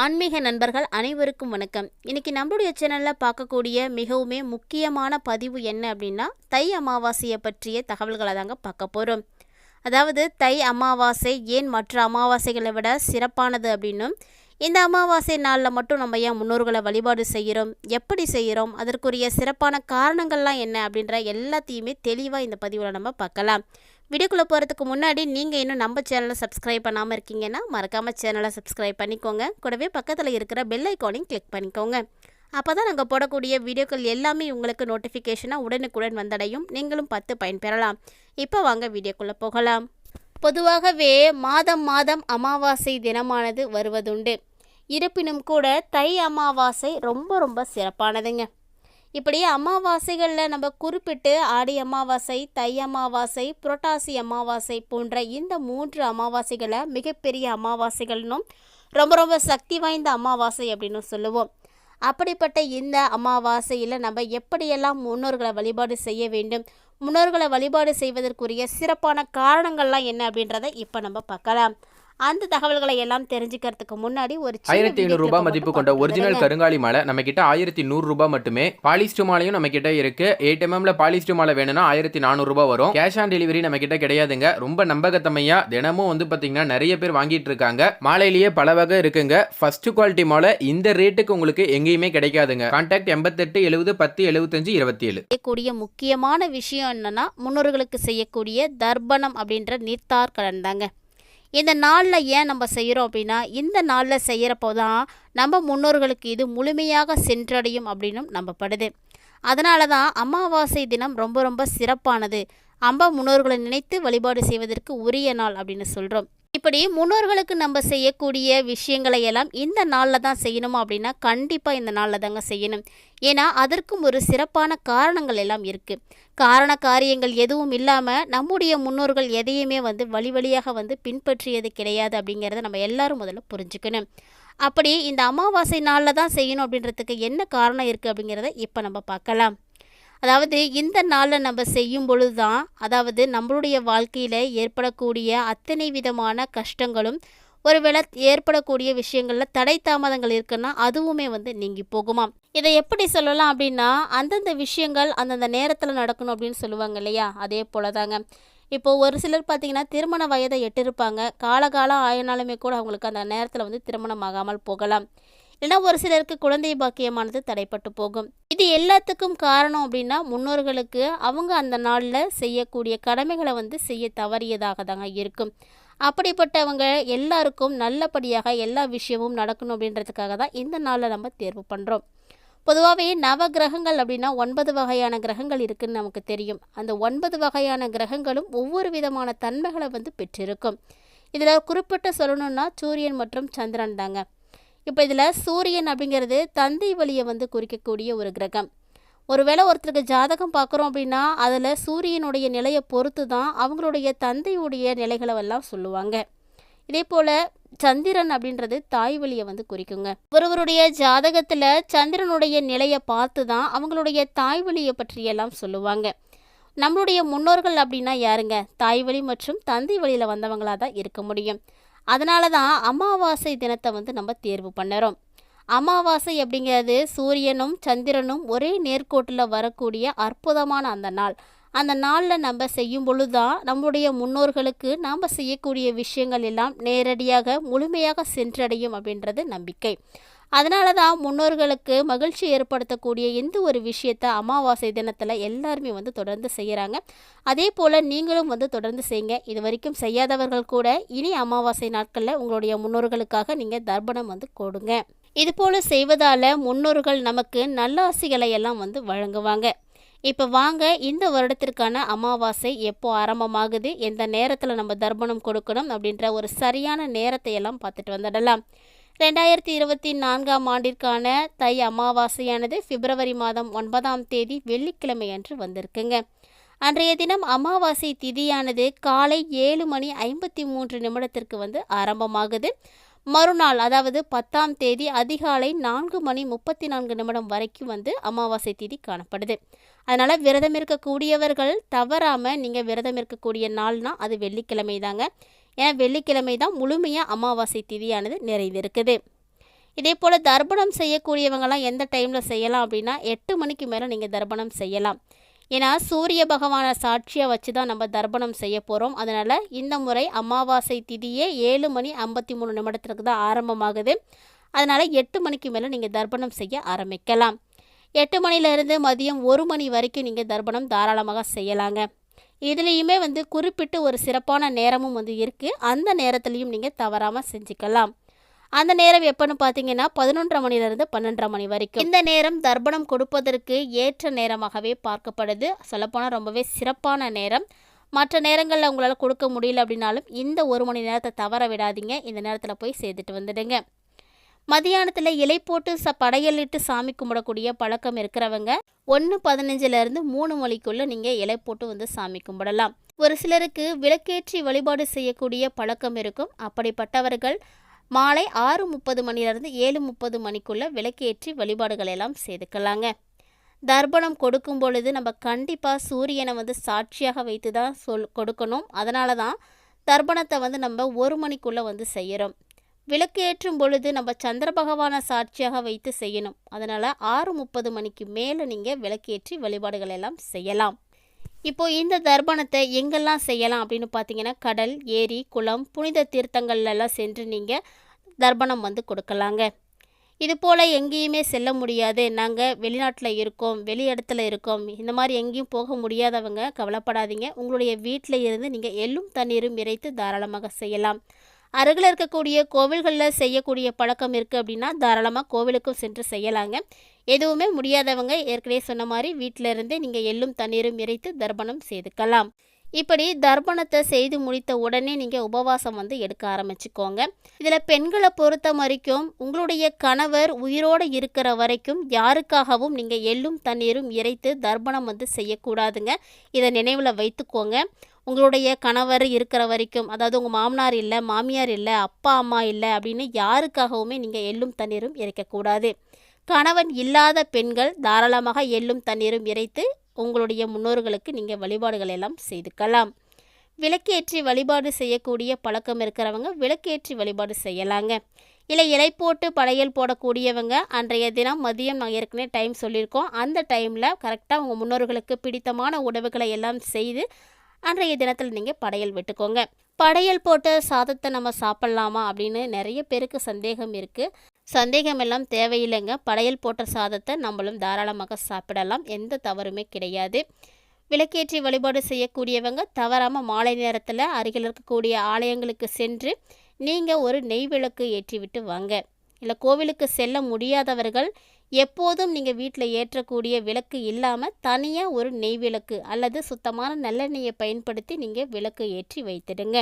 ஆன்மீக நண்பர்கள் அனைவருக்கும் வணக்கம். இன்னைக்கு நம்மளுடைய சேனலில் பார்க்கக்கூடிய மிகவுமே முக்கியமான பதிவு என்ன அப்படின்னா தை அமாவாசையை பற்றிய தகவல்களை தாங்க பார்க்க போகிறோம் அதாவது தை அமாவாசை ஏன் மற்ற அமாவாசைகளை விட சிறப்பானது அப்படின்னும் இந்த அமாவாசை நாளில் மட்டும் நம்ம ஏன் முன்னோர்களை வழிபாடு செய்கிறோம் எப்படி செய்கிறோம் அதற்குரிய சிறப்பான காரணங்கள்லாம் என்ன அப்படின்ற எல்லாத்தையுமே தெளிவாக இந்த பதிவில் நம்ம பார்க்கலாம். வீடியோக்குள்ளே போகிறதுக்கு முன்னாடி நீங்கள் இன்னும் நம்ம சேனலை சப்ஸ்கிரைப் பண்ணாமல் இருக்கீங்கன்னா மறக்காமல் சேனலை சப்ஸ்கிரைப் பண்ணிக்கோங்க. கூடவே பக்கத்தில் இருக்கிற பெல் ஐக்கானையும் கிளிக் பண்ணிக்கோங்க. அப்போ தான் நாங்கள் போடக்கூடிய வீடியோக்கள் எல்லாமே உங்களுக்கு நோட்டிஃபிகேஷனாக உடனுக்குடன் வந்தடையும். நீங்களும் பார்த்து பயன்பெறலாம். இப்போ வாங்க வீடியோக்குள்ளே போகலாம். பொதுவாகவே மாதம் மாதம் அமாவாசை தினமானது வருவதுண்டு. இருப்பினும் கூட தை அமாவாசை ரொம்ப ரொம்ப சிறப்பானதுங்க. இப்படி அமாவாசைகளில் நம்ம குறிப்பிட்டு ஆடி அமாவாசை தை அமாவாசை புரட்டாசி அமாவாசை போன்ற இந்த மூன்று அமாவாசைகளை மிகப்பெரிய அமாவாசைகள்னும் ரொம்ப ரொம்ப சக்தி வாய்ந்த அமாவாசை அப்படின்னு சொல்லுவோம். அப்படிப்பட்ட இந்த அமாவாசையில் நம்ம எப்படியெல்லாம் முன்னோர்களை வழிபாடு செய்ய வேண்டும் முன்னோர்களை வழிபாடு செய்வதற்குரிய சிறப்பான காரணங்கள்லாம் என்ன அப்படின்றத இப்போ நம்ம பார்க்கலாம். அந்த தகவல்களை எல்லாம் தெரிஞ்சுக்கிறதுக்கு முன்னாடி ஒரு ஆயிரத்தி ஐநூறு ரூபாய் மதிப்பு கொண்ட ஒரிஜினல். கருங்காலி மாலை நம்ம கிட்ட ஆயிரத்தி நூறு ரூபாய் மட்டுமே. பாலிஸ்டு மாலையும் நம்ம கிட்ட இருக்கு எயிட் எம்எம்ல பாலிஸ்டு மாலை வேணும்னா ஆயிரத்தி நானூறு ரூபாய் வரும். கேஷ் ஆன் டெலிவரி நம்ம கிட்ட கிடையாதுங்க. ரொம்ப நம்பகத்தமையா தினமும் வந்து பாத்தீங்கன்னா நிறைய பேர் வாங்கிட்டு இருக்காங்க. மாலையிலேயே பல வகை இருக்குங்க. ஃபர்ஸ்ட் குவாலிட்டி மாலை இந்த ரேட்டுக்கு உங்களுக்கு எங்கேயுமே கிடைக்காதுங்க. கான்டாக்ட் எண்பத்தெட்டு எழுபது பத்து எழுபத்தஞ்சு இருபத்தி ஏழு செய்யக்கூடிய முக்கியமான விஷயம் என்னன்னா முன்னோர்களுக்கு செய்யக்கூடிய தர்ப்பணம் அப்படின்ற நீர்த்தார் கடன் தாங்க இந்த நாளில் ஏன் நம்ம செய்கிறோம் அப்படின்னா இந்த நாளில் செய்கிறப்போ தான் நம்ம முன்னோர்களுக்கு இது முழுமையாக சென்றடையும் அப்படின்னும் நம்பப்படுது. அதனால தான் அமாவாசை தினம் ரொம்ப ரொம்ப சிறப்பானது. அம்பா முன்னோர்களை நினைத்து வழிபாடு செய்வதற்கு உரிய நாள் அப்படின்னு சொல்கிறோம் இப்படி முன்னோர்களுக்கு நம்ம செய்யக்கூடிய விஷயங்களை எல்லாம் இந்த நாளில் தான் செய்யணுமா அப்படின்னா கண்டிப்பாக இந்த நாளில் தாங்க செய்யணும். ஏன்னா அதற்கும் ஒரு சிறப்பான காரணங்கள் எல்லாம் இருக்குது காரண காரியங்கள் எதுவும் இல்லாமல் நம்முடைய முன்னோர்கள் எதையுமே வந்து வழி வழியாக வந்து பின்பற்றியது கிடையாது அப்படிங்கிறத நம்ம எல்லாரும் முதல்ல புரிஞ்சுக்கணும். அப்படி இந்த அமாவாசை நாளில் தான் செய்யணும் அப்படின்றதுக்கு என்ன காரணம் இருக்குது அப்படிங்கிறத இப்போ நம்ம பார்க்கலாம். அதாவது இந்த நாளில் நம்ம செய்யும் பொழுது தான் அதாவது நம்மளுடைய வாழ்க்கையில் ஏற்படக்கூடிய அத்தனை விதமான கஷ்டங்களும் ஒருவேளை ஏற்படக்கூடிய விஷயங்களில் தடை தாமதங்கள் இருக்குன்னா அதுவுமே வந்து நீங்கி போகுமாம். இதை எப்படி சொல்லலாம் அப்படின்னா அந்தந்த விஷயங்கள் அந்தந்த நேரத்தில் நடக்கணும் அப்படின்னு சொல்லுவாங்க இல்லையா? அதே போல தாங்க இப்போ ஒரு சிலர் பார்த்தீங்கன்னா திருமண வயதை எட்டிருப்பாங்க. காலகாலம் ஆயினாலுமே கூட அவங்களுக்கு அந்த நேரத்தில் வந்து திருமணம் ஆகாமல் போகலாம். இல்லைன்னா ஒரு சிலருக்கு குழந்தை பாக்கியமானது தடைப்பட்டு போகும். இது எல்லாத்துக்கும் காரணம் அப்படின்னா முன்னோர்களுக்கு அவங்க அந்த நாளில் செய்யக்கூடிய கடமைகளை வந்து செய்ய தவறியதாக தாங்க இருக்கும். அப்படிப்பட்டவங்க எல்லாருக்கும் நல்லபடியாக எல்லா விஷயமும் நடக்கணும் அப்படின்றதுக்காக தான் இந்த நாளில் நம்ம தேர்வு பண்ணுறோம் பொதுவாகவே நவ கிரகங்கள் அப்படின்னா ஒன்பது வகையான கிரகங்கள் இருக்குதுன்னு நமக்கு தெரியும். அந்த ஒன்பது வகையான கிரகங்களும் ஒவ்வொரு விதமான தன்மைகளை வந்து பெற்றிருக்கும். இதில் குறிப்பிட்ட சொல்லணும்னா சூரியன் மற்றும் சந்திரன் தாங்க. இப்போ இதில் சூரியன் அப்படிங்கிறது தந்தை வழியை வந்து குறிக்கக்கூடிய ஒரு கிரகம். ஒருவேளை ஒருத்தருக்கு ஜாதகம் பார்க்குறோம் அப்படின்னா அதில் சூரியனுடைய நிலையை பொறுத்து தான் அவங்களுடைய தந்தையுடைய நிலைகளை எல்லாம் சொல்லுவாங்க. இதே போல் சந்திரன் அப்படின்றது தாய் வழியை வந்து குறிக்குங்க. ஒருவருடைய ஜாதகத்தில் சந்திரனுடைய நிலையை பார்த்து தான் அவங்களுடைய தாய் வழியை பற்றியெல்லாம் சொல்லுவாங்க. நம்மளுடைய முன்னோர்கள் அப்படின்னா யாருங்க? தாய் வழி மற்றும் தந்தை வழியில் வந்தவங்களாக தான் இருக்க முடியும். அதனால தான் அமாவாசை தினத்தை வந்து நம்ம தேர்வு பண்ணுறோம். அமாவாசை அப்படிங்கிறது சூரியனும் சந்திரனும் ஒரே நேர்கோட்டில் வரக்கூடிய அற்புதமான அந்த நாள். அந்த நாளில் நம்ம செய்யும் பொழுது தான் நம்முடைய முன்னோர்களுக்கு நாம் செய்யக்கூடிய விஷயங்கள் எல்லாம் நேரடியாக முழுமையாக சென்றடையும் அப்படின்றது நம்பிக்கை. அதனால தான் முன்னோர்களுக்கு மகிழ்ச்சி ஏற்படுத்தக்கூடிய எந்த ஒரு விஷயத்தை அமாவாசை தினத்தில் எல்லாருமே வந்து தொடர்ந்து செய்கிறாங்க அதே போல் நீங்களும் வந்து தொடர்ந்து செய்யுங்க. இது வரைக்கும் செய்யாதவர்கள் கூட இனி அமாவாசை நாட்களில் உங்களுடைய முன்னோர்களுக்காக நீங்கள் தர்ப்பணம் வந்து கொடுங்க. இது போல் செய்வதால் முன்னோர்கள் நமக்கு நல்லாசிகளை எல்லாம் வந்து வழங்குவாங்க. இப்போ வாங்க இந்த வருடத்திற்கான அமாவாசை எப்போ ஆரம்பமாகுது எந்த நேரத்தில் நம்ம தர்ப்பணம் கொடுக்கணும் அப்படின்ற ஒரு சரியான நேரத்தை எல்லாம் பார்த்துட்டு வந்துடலாம். ரெண்டாயிரத்தி இருபத்தி நான்காம் ஆண்டிற்கான தை அமாவாசையானது பிப்ரவரி மாதம் ஒன்பதாம் தேதி வெள்ளிக்கிழமை அன்று வந்திருக்குங்க. அன்றைய தினம் அமாவாசை திதியானது காலை ஏழு மணி ஐம்பத்தி மூன்று நிமிடத்திற்கு வந்து ஆரம்பமாகுது. மறுநாள் அதாவது பத்தாம் தேதி அதிகாலை நான்கு மணி முப்பத்தி நான்கு நிமிடம் வரைக்கும் வந்து அமாவாசை திதி காணப்படுது. அதனால் விரதம் இருக்கக்கூடியவர்கள் தவறாமல் நீங்கள் விரதம் இருக்கக்கூடிய நாள்னால் அது வெள்ளிக்கிழமை தாங்க என வெள்ளிக்கிழமை தான் முழுமையாக அமாவாசை திதியானது நிறைந்திருக்குது. இதே போல் தர்ப்பணம் செய்யக்கூடியவங்களாம் எந்த டைமில் செய்யலாம் அப்படின்னா எட்டு மணிக்கு மேலே நீங்கள் தர்ப்பணம் செய்யலாம். ஏன்னா சூரிய பகவானை சாட்சியாக வச்சு தான் நம்ம தர்ப்பணம் செய்ய போகிறோம் அதனால் இந்த முறை அமாவாசை திதியே ஏழு மணி ஐம்பத்தி மூணு நிமிடத்திற்கு தான் ஆரம்பமாகுது. அதனால் எட்டு மணிக்கு மேலே நீங்கள் தர்ப்பணம் செய்ய ஆரம்பிக்கலாம். எட்டு மணிலேருந்து மதியம் ஒரு மணி வரைக்கும் நீங்கள் தர்ப்பணம் தாராளமாக செய்யலாங்க. இதுலேயுமே வந்து குறிப்பிட்டு ஒரு சிறப்பான நேரமும் வந்து இருக்குது அந்த நேரத்துலையும் நீங்கள் தவறாமல் செஞ்சுக்கலாம். அந்த நேரம் எப்போன்னு பார்த்தீங்கன்னா பதினொன்றரை மணிலேருந்து பன்னெண்டரை மணி வரைக்கும். இந்த நேரம் தர்ப்பணம் கொடுப்பதற்கு ஏற்ற நேரமாகவே பார்க்கப்படுது. சொல்லப்போனால் ரொம்பவே சிறப்பான நேரம். மற்ற நேரங்களில் உங்களால் கொடுக்க முடியல அப்படின்னாலும் இந்த ஒரு மணி நேரத்தை தவற விடாதீங்க. இந்த நேரத்தில் போய் சேர்த்துட்டு வந்துடுங்க. மதியானத்தில் இலை போட்டு ச படையலிட்டு சாமி கும்பிடக்கூடிய பழக்கம் இருக்கிறவங்க ஒன்று பதினஞ்சுலேருந்து மூணு மணிக்குள்ளே நீங்கள் இலை போட்டு வந்து சாமி கும்பிடலாம். ஒரு சிலருக்கு விளக்கேற்றி வழிபாடு செய்யக்கூடிய பழக்கம் இருக்கும். அப்படிப்பட்டவர்கள் மாலை ஆறு முப்பது மணிலேருந்து ஏழு முப்பது மணிக்குள்ளே விளக்கேற்றி வழிபாடுகள் எல்லாம் செய்துக்கலாங்க. தர்ப்பணம் கொடுக்கும் பொழுது நம்ம கண்டிப்பாக சூரியனை வந்து சாட்சியாக வைத்து தான் சொல் கொடுக்கணும். அதனால தான் தர்ப்பணத்தை வந்து நம்ம ஒரு மணிக்குள்ளே வந்து செய்கிறோம் விளக்கு ஏற்றும் பொழுது நம்ம சந்திர பகவானை சாட்சியாக வைத்து செய்யணும். அதனால் ஆறு முப்பது மணிக்கு மேலே நீங்கள் விளக்கேற்றி வழிபாடுகள் எல்லாம் செய்யலாம். இப்போ இந்த தர்ப்பணத்தை எங்கெல்லாம் செய்யலாம் அப்படின்னு பார்த்தீங்கன்னா கடல் ஏரி குளம் புனித தீர்த்தங்கள்லாம் சென்று நீங்கள் தர்ப்பணம் வந்து கொடுக்கலாங்க. இது போல் எங்கேயுமே செல்ல முடியாது. நாங்கள் வெளிநாட்டில் இருக்கோம் வெளி இடத்துல இருக்கோம். இந்த மாதிரி எங்கேயும் போக முடியாதவங்க கவலைப்படாதீங்க. உங்களுடைய வீட்டில் இருந்து நீங்கள் எள்ளும் தண்ணீரும் இறைத்து தாராளமாக செய்யலாம். அருகில் இருக்கக்கூடிய கோவில்களில் செய்யக்கூடிய பழக்கம் இருக்குது அப்படின்னா தாராளமாக கோவிலுக்கும் சென்று செய்யலாங்க. எதுவுமே முடியாதவங்க ஏற்கனவே சொன்ன மாதிரி வீட்டில் இருந்தே நீங்கள் எள்ளும் தண்ணீரும் இறைத்து தர்ப்பணம் செய்துக்கலாம். இப்படி தர்ப்பணத்தை செய்து முடித்த உடனே நீங்கள் உபவாசம் வந்து எடுக்க ஆரம்பிச்சுக்கோங்க. இதில் பெண்களை பொறுத்த வரைக்கும் உங்களுடைய கணவர் உயிரோடு இருக்கிற வரைக்கும் யாருக்காகவும் நீங்கள் எள்ளும் தண்ணீரும் இறைத்து தர்ப்பணம் வந்து செய்யக்கூடாதுங்க. இதை நினைவில் வைத்துக்கோங்க. உங்களுடைய கணவர் இருக்கிற வரைக்கும் அதாவது உங்கள் மாமனார் இல்லை மாமியார் இல்லை அப்பா அம்மா இல்லை அப்படின்னு யாருக்காகவுமே நீங்கள் எள்ளும் தண்ணீரும் இறைக்கக்கூடாது கணவன் இல்லாத பெண்கள் தாராளமாக எள்ளும் தண்ணீரும் இறைத்து உங்களுடைய முன்னோர்களுக்கு நீங்கள் வழிபாடுகள் எல்லாம் செய்துக்கலாம் விளக்கேற்றி வழிபாடு செய்யக்கூடிய பழக்கம் இருக்கிறவங்க விளக்கேற்றி வழிபாடு செய்யலாங்க. இல்லை இலை போட்டு படையல் போடக்கூடியவங்க அன்றைய தினம் மதியம் நாங்கள் ஏற்கனவே டைம் சொல்லியிருக்கோம். அந்த டைமில் கரெக்டாக உங்கள் முன்னோர்களுக்கு பிடித்தமான உணவுகளை எல்லாம் செய்து அன்றைய தினத்தில் நீங்கள் படையல் விட்டுக்கோங்க. படையல் போட்ட சாதத்தை நம்ம சாப்பிட்லாமா அப்படின்னு நிறைய பேருக்கு சந்தேகம் இருக்குது சந்தேகம் எல்லாம் தேவையில்லைங்க. படையல் போட்ட சாதத்தை நம்மளும் தாராளமாக சாப்பிடலாம். எந்த தவறுமே கிடையாது. விளக்கேற்றி வழிபாடு செய்யக்கூடியவங்க தவறாமல் மாலை நேரத்தில் அருகில் இருக்கக்கூடிய ஆலயங்களுக்கு சென்று நீங்கள் ஒரு நெய் விளக்கு ஏற்றி விட்டு வாங்க. இல்லை கோவிலுக்கு செல்ல முடியாதவர்கள் எப்போதும் நீங்கள் வீட்டில் ஏற்றக்கூடிய விளக்கு இல்லாமல் தனியாக ஒரு நெய் விளக்கு அல்லது சுத்தமான நல்லெண்ணெயை பயன்படுத்தி நீங்கள் விளக்கு ஏற்றி வைத்திடுங்க.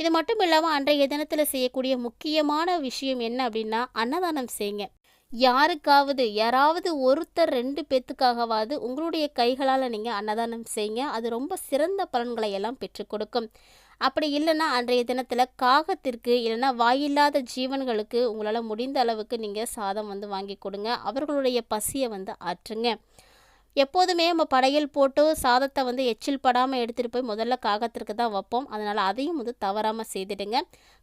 இது மட்டும் இல்லாமல் அன்றைய தினத்தில் செய்யக்கூடிய முக்கியமான விஷயம் என்ன அப்படின்னா அன்னதானம் செய்யுங்க யாருக்காவது யாராவது ஒருத்தர் ரெண்டு பேத்துக்காகவாவது உங்களுடைய கைகளால் நீங்கள் அன்னதானம் செய்யுங்க அது ரொம்ப சிறந்த பலன்களை எல்லாம் பெற்றுக் கொடுக்கும். அப்படி இல்லைன்னா அன்றைய தினத்தில் காகத்திற்கு இல்லைன்னா வாயில்லாத ஜீவன்களுக்கு உங்களால் முடிந்த அளவுக்கு நீங்கள் சாதம் வந்து வாங்கி கொடுங்க. அவர்களுடைய பசியை வந்து ஆற்றுங்க. எப்போதுமே நம்ம படையல் போட்டு சாதத்தை வந்து எச்சில் படாமல் எடுத்துகிட்டு போய் முதல்ல காகத்திற்கு தான் வைப்போம். அதனால் அதையும் வந்து தவறாமல் செய்துடுங்க.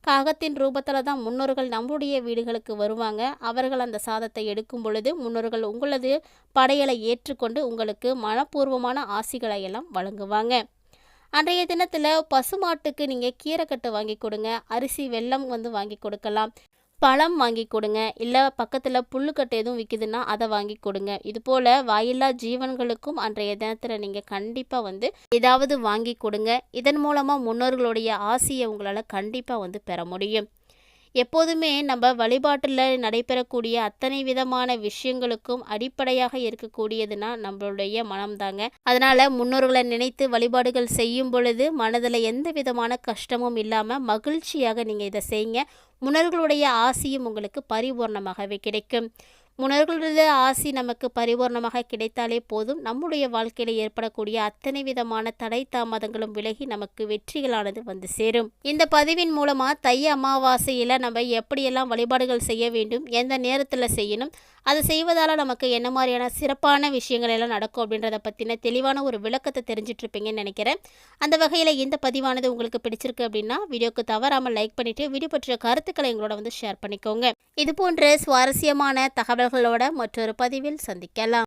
காகத்தின் ரூபத்தில் தான் முன்னோர்கள் நம்முடைய வீடுகளுக்கு வருவாங்க. அவர்கள் அந்த சாதத்தை எடுக்கும் பொழுது முன்னோர்கள் உங்களது படையலை ஏற்றுக்கொண்டு உங்களுக்கு மனப்பூர்வமான ஆசிகளை எல்லாம் வழங்குவாங்க. அன்றைய தினத்தில் பசுமாட்டுக்கு நீங்கள் கீரைக்கட்டு வாங்கி கொடுங்க அரிசி வெல்லம் வந்து வாங்கி கொடுக்கலாம். பழம் வாங்கி கொடுங்க இல்லை பக்கத்தில் புல்லுக்கட்டு எதுவும் விற்கிதுன்னா அதை வாங்கி கொடுங்க. இது போல் வாயில்லா ஜீவன்களுக்கும் அன்றைய தினத்தில் நீங்கள் கண்டிப்பாக வந்து ஏதாவது வாங்கி கொடுங்க. இதன் மூலமாக முன்னோர்களுடைய ஆசையை உங்களால் கண்டிப்பாக வந்து பெற முடியும். எப்போதுமே நம்ம வழிபாட்டில் நடைபெறக்கூடிய அத்தனை விதமான விஷயங்களுக்கும் அடிப்படையாக இருக்கக்கூடியதுன்னா நம்மளுடைய மனம்தாங்க. அதனால் முன்னோர்களை நினைத்து வழிபாடுகள் செய்யும் பொழுது மனதில் எந்த விதமான கஷ்டமும் இல்லாமல் மகிழ்ச்சியாக நீங்கள் இதை செய்யுங்க முன்னோர்களுடைய ஆசையும் உங்களுக்கு பரிபூர்ணமாகவே கிடைக்கும். முன்னோர்களது ஆசி நமக்கு பரிபூர்ணமாக கிடைத்தாலே போதும். நம்முடைய வாழ்க்கையில் ஏற்படக்கூடிய அத்தனை விதமான தடை தாமதங்களும் விலகி நமக்கு வெற்றிகளானது வந்து சேரும். இந்த பதிவின் மூலமாக தை அமாவாசையில் நம்ம எப்படியெல்லாம் வழிபாடுகள் செய்ய வேண்டும் எந்த நேரத்தில் செய்யணும் அதை செய்வதால் நமக்கு என்ன மாதிரியான சிறப்பான விஷயங்கள் எல்லாம் நடக்கும் அப்படின்றத பற்றின தெளிவான ஒரு விளக்கத்தை தெரிஞ்சிட்ருப்பீங்கன்னு நினைக்கிறேன். அந்த வகையில் இந்த பதிவானது உங்களுக்கு பிடிச்சிருக்கு அப்படின்னா வீடியோக்கு தவறாமல் லைக் பண்ணிவிட்டு வீடியோ பற்றிய கருத்துக்களை எங்களோட வந்து ஷேர் பண்ணிக்கோங்க. இது போன்ற சுவாரஸ்யமான தகவல்களோட மற்றொரு பதிவில் சந்திக்கலாம்.